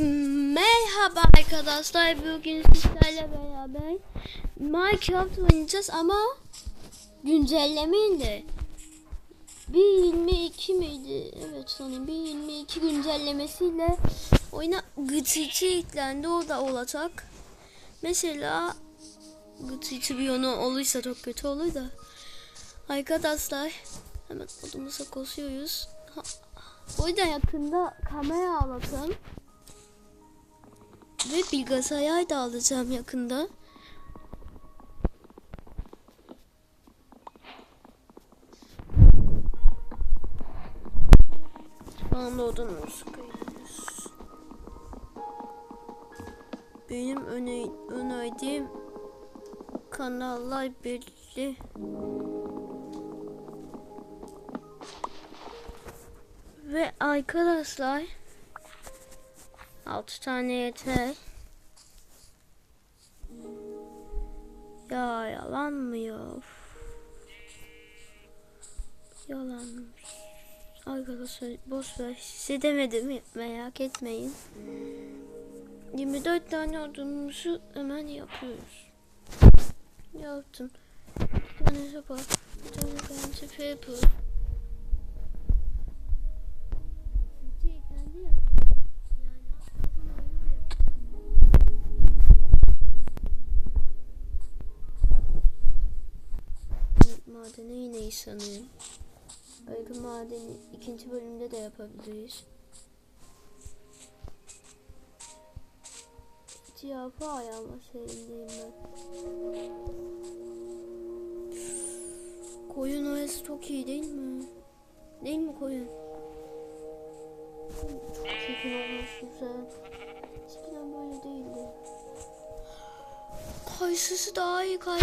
Merhaba arkadaşlar. Bugün sizlerle beraber Minecraft oynayacağız ama güncellemeyle. 1.22 miydi? Evet sanırım 1.22 güncellemesiyle oyuna GT2 eklendi. O da olacak. Mesela GT2 bir yönü olursa çok kötü olur da. Arkadaşlar hemen odamıza koşuyoruz. Ha, o yüzden yakında kamera alacağım. Ve bilgisayar da alacağım yakında. Anda odamız kayıyoruz. Benim öne önerdiğim kanallar belli. Ve arkadaşlar 6 tane yeter. Ya yalan mı ya? Of. Yalanmış. Arkadaşlar boş ver. Size demedim merak etmeyin. 24 tane odunumuzu hemen yapıyoruz. Yaptım. Tane sopa. Bir tane paper. Madene yine sanırım. Aygın madeni ikinci bölümde de yapabiliriz. Cevabı ayağıma serindeyim ben. Koyun oyası çok iyi değil mi? Değil mi koyun? Çok çirkin olmuş güzel. Eskiden böyle değildi. Kayısısı daha iyi kay.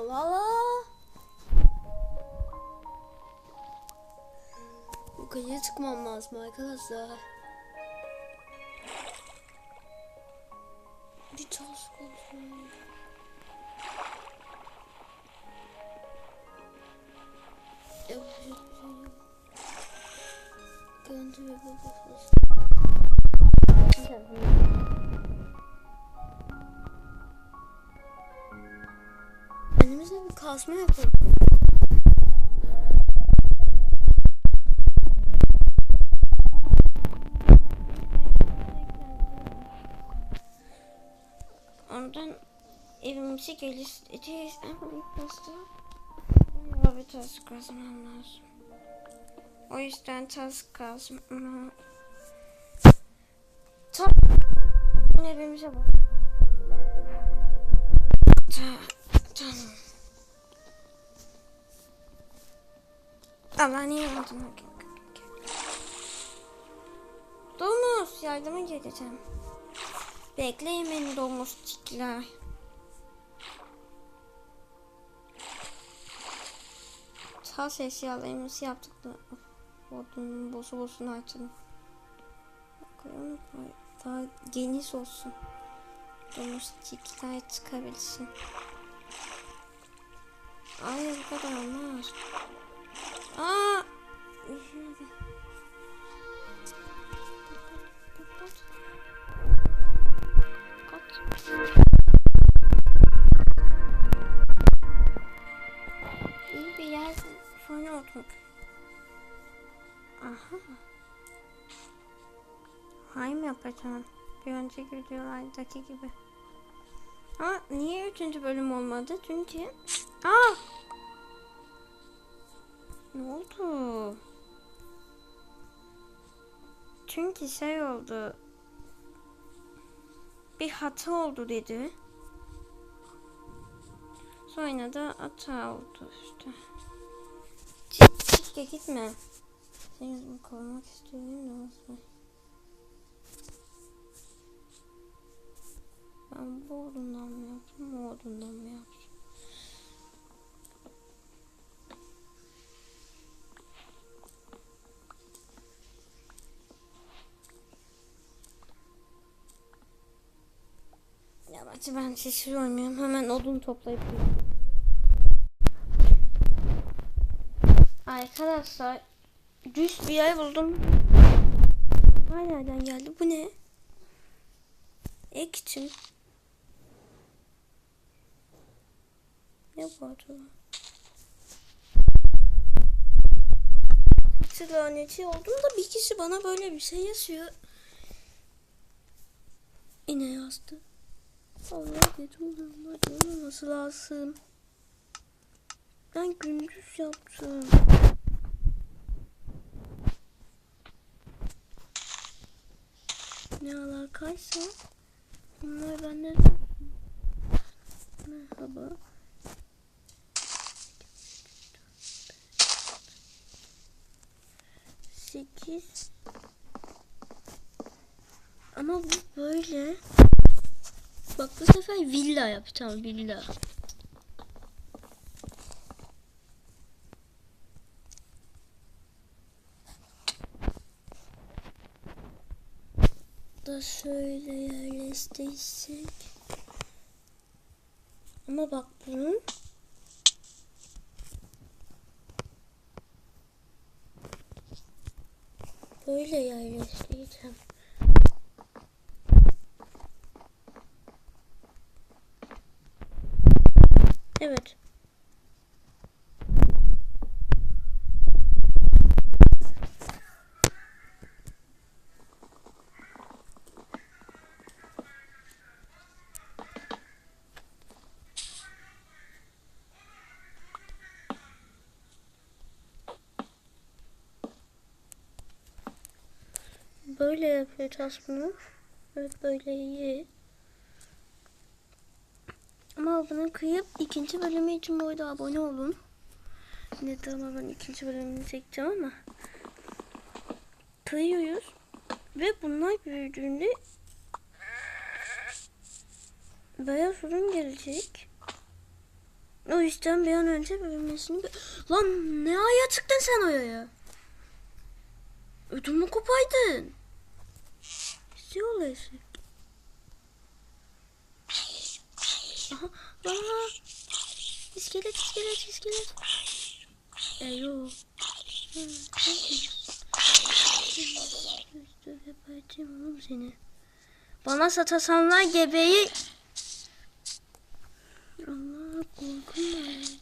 Allah Allah. Yukarıya çıkmam lazım arkadaşlar. Bir task olsun. Görüntü ve bakıyorsunuz. Kasma yapalım. Ondan evimizi geliştireceğiz ama ilk başta bir taş kazmam lazım. O yüzden taş kazma... Tam evimize bak. Ta tamam. Allah niye yardıma Domuz yardıma geleceğim. Bekleyin beni domuzcikler. Tas eşyalarımızı yaptık da Odun bozu bozunu açalım. Bakalım daha geniş olsun. Domuzcikler çıkabilsin. Hayır bu kadar olmaz. Aa! İyi bir yer sonra olduk. Aha. Hay mı yapacağım? Bir önceki videolardaki gibi. Ha niye üçüncü bölüm olmadı? Çünkü... Aa! Ne oldu? Çünkü şey oldu. bir hata oldu dedi. Sonra da hata oldu işte. Çık gitme. Seni korumak istiyorum da olsun. Ben bu odundan mı yaptım, o odundan mı yaptım? Bence ben şişir olmuyorum. Hemen odun toplayıp. Arkadaşlar düz bir yer buldum. Her yerden geldi. Bu ne? Ek için. Ne bu acaba? Hiç laneti oldum da bir kişi bana böyle bir şey yazıyor. Yine yazdı. Allah gece olmadı olmaması lazım. Ben gündüz yaptım. Ne alakaysa bunlar benden merhaba. Sekiz ama bu böyle Bak bu sefer villa yap tamam villa. Da şöyle yerleştirsek. Ama bak bunun böyle yerleştireceğim. Evet. Böyle yapacağız bunu. Evet böyle iyi. Abone kıyıp ikinci bölümü için bu arada abone olun. Ne tamam ben ikinci bölümünü çekeceğim ama kıyıyoruz ve bunlar büyüdüğünde beyaz ürün gelecek. O yüzden bir an önce büyümesini... Lan ne aya çıktın sen oraya? Ödümü kopaydın. Ne oluyorsun? Aha, aha. İskelet, iskelet, iskelet. Eyo. Yapacağım oğlum seni. Bana satasanlar gebeyi. Allah korkum.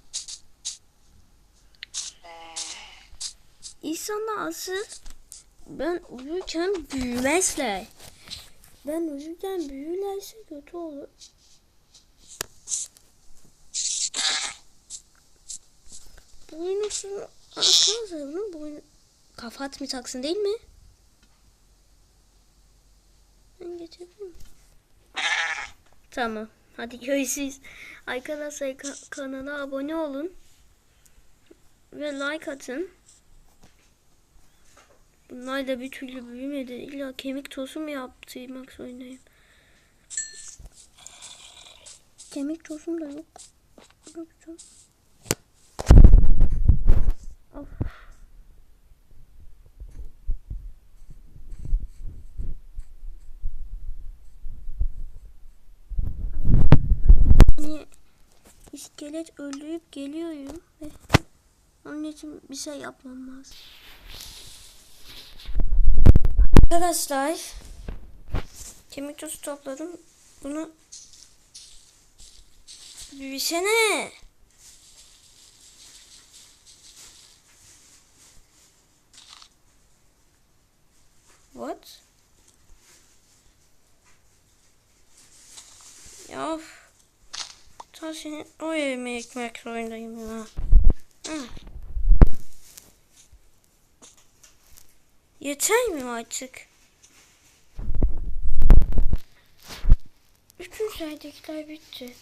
İnsanlar asıl ben uyurken büyümezler. Ben uyurken büyürlerse kötü olur. Boynusunu arkadaşlar bunun boynu kafa atmayacaksın değil mi? Ben geçebilir? Tamam. Hadi görüşürüz. Arkadaşlar ka- kanala abone olun. Ve like atın. Bunlar da bir türlü büyümedi. İlla kemik tozu mu yaptırmak zorundayım. Kemik tozum da yok. Ne yapacağım? Of. Hani iskelet öldürüp geliyorum ve onun için bir şey yapmam lazım. Arkadaşlar kemik tozu topladım. Bunu büyüsene. What? Ya of. Ta seni o evime ekmek zorundayım ya. Hı. Yeter mi artık? aşağıdakiler bitti.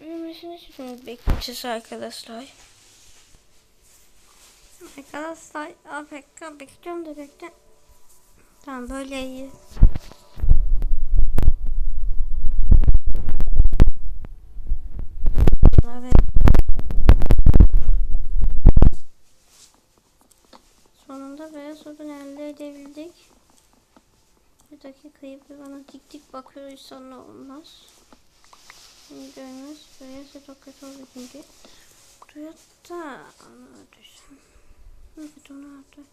Büyümesini şimdi bekleyeceğiz arkadaşlar. Arkadaşlar AFK bekliyorum da bekle. Tamam böyle iyi. Evet. Sonunda beyaz odun elde edebildik. Bir dakikayı bir bana dik dik bakıyor sonra olmaz. Şimdi görmez. Beyaz çok kötü oldu çünkü. Buraya da düşün. Evet onu aldı.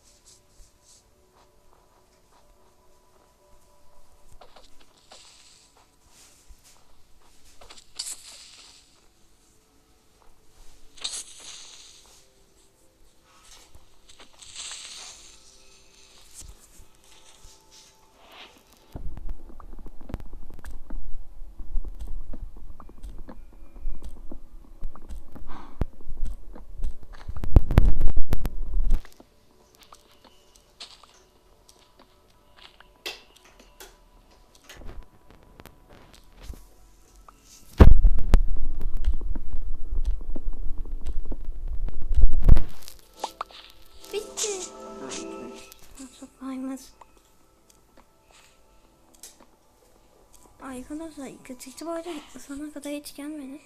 Arkadaşlar kötü bu arada sana kadar hiç gelmedi.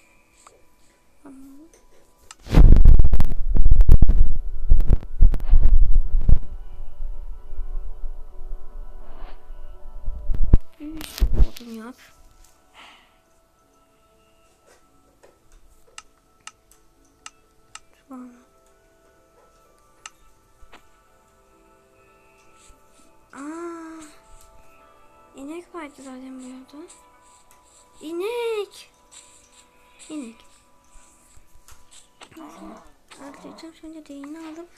Oldum yap. Aa, inek vardı zaten burada. İnek. İnek. Atlayacağım şimdi değini alıp.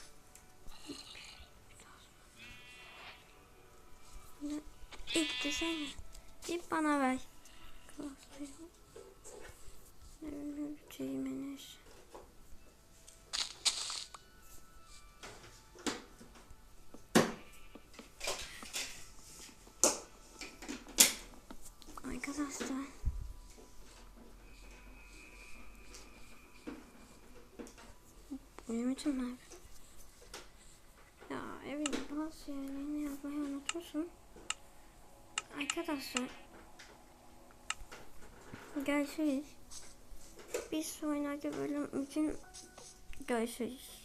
İp desene. İp bana ver. Şeyimeniz. Arkadaşlar. Benim için mi? Ya evin bazı yerlerini yazmayı unutursun. Arkadaşlar. Görüşürüz. Bir sonraki bölüm için görüşürüz.